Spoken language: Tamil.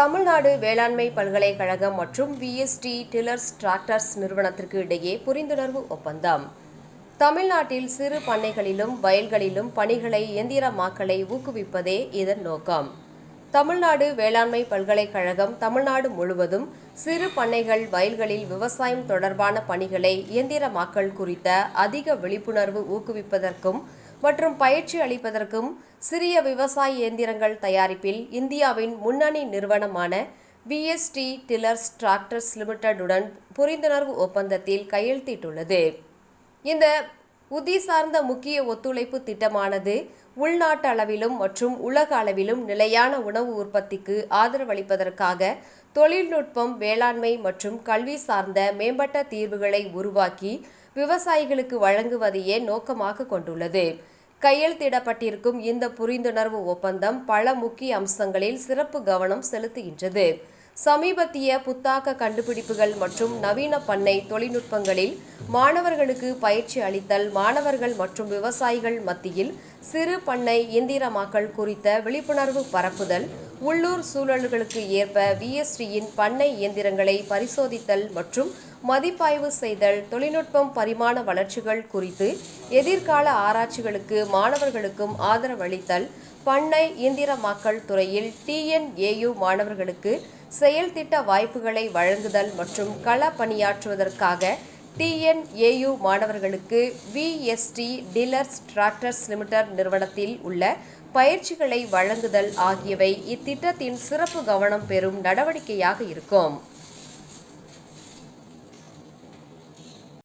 தமிழ்நாடு வேளாண்மை பல்கலைக்கழகம் மற்றும் விஎஸ்டி டில்லர்ஸ் டிராக்டர்ஸ் நிறுவனத்திற்கு இடையே புரிந்துணர்வு ஒப்பந்தம். தமிழ்நாட்டில் சிறு பண்ணைகளிலும் வயல்களிலும் பணிகளை இயந்திரமாக்கலை ஊக்குவிப்பதே இதன் நோக்கம். தமிழ்நாடு வேளாண்மை பல்கலைக்கழகம் தமிழ்நாடு முழுவதும் சிறு பண்ணைகள் வயல்களில் விவசாயம் தொடர்பான பணிகளை இயந்திரமாக்கல் குறித்த அதிக விழிப்புணர்வு ஊக்குவிப்பதற்கும் மற்றும் பயிற்சி அளிப்பதற்கும் சிறிய விவசாய இயந்திரங்கள் தயாரிப்பில் இந்தியாவின் முன்னணி நிறுவனமான விஎஸ்டி டில்லர்ஸ் டிராக்டர்ஸ் லிமிடெடுடன் புரிந்துணர்வு ஒப்பந்தத்தில் கையெழுத்திட்டுள்ளது. இந்த உத்தி சார்ந்த முக்கிய ஒத்துழைப்பு திட்டமானது உள்நாட்டு அளவிலும் மற்றும் உலக அளவிலும் நிலையான உணவு உற்பத்திக்கு ஆதரவளிப்பதற்காக தொழில்நுட்பம் வேளாண்மை மற்றும் கல்வி சார்ந்த மேம்பட்ட தீர்வுகளை உருவாக்கி விவசாயிகளுக்கு வழங்குவதையே நோக்கமாக கொண்டுள்ளது. கையெழுத்திடப்பட்டிருக்கும் இந்த புரிந்துணர்வு ஒப்பந்தம் பல முக்கிய அம்சங்களில் சிறப்பு கவனம் செலுத்துகின்றது. சமீபத்திய புத்தாக்க கண்டுபிடிப்புகள் மற்றும் நவீன பண்ணை தொழில்நுட்பங்களில் மாணவர்களுக்கு பயிற்சி அளித்தல் மாணவர்கள் மற்றும் விவசாயிகள் மத்தியில் சிறு பண்ணை இயந்திரமாக்கல் குறித்த விழிப்புணர்வு பரப்புதல் உள்ளூர் சூழல்களுக்கு ஏற்ப விஎஸ்டியின் பண்ணை இயந்திரங்களை பரிசோதித்தல் மற்றும் மதிப்பாய்வு செய்தல் தொழில்நுட்பம் பரிமாண வளர்ச்சிகள் குறித்து எதிர்கால ஆராய்ச்சிகளுக்கு மாணவர்களுக்கும் ஆதரவளித்தல் பண்ணை இயந்திரமாக்கல் துறையில் டிஎன்ஏயு மாணவர்களுக்கு செயல்திட்ட வாய்ப்புகளை வழங்குதல் மற்றும் கள பணியாற்றுவதற்காக டிஎன்ஏயு மாணவர்களுக்கு விஎஸ்டி டீலர்ஸ் டிராக்டர்ஸ் லிமிடெட் நிறுவனத்தில் உள்ள பயிற்சிகளை வழங்குதல் ஆகியவை இத்திட்டத்தின் சிறப்பு கவனம் பெறும் நடவடிக்கையாக இருக்கும்.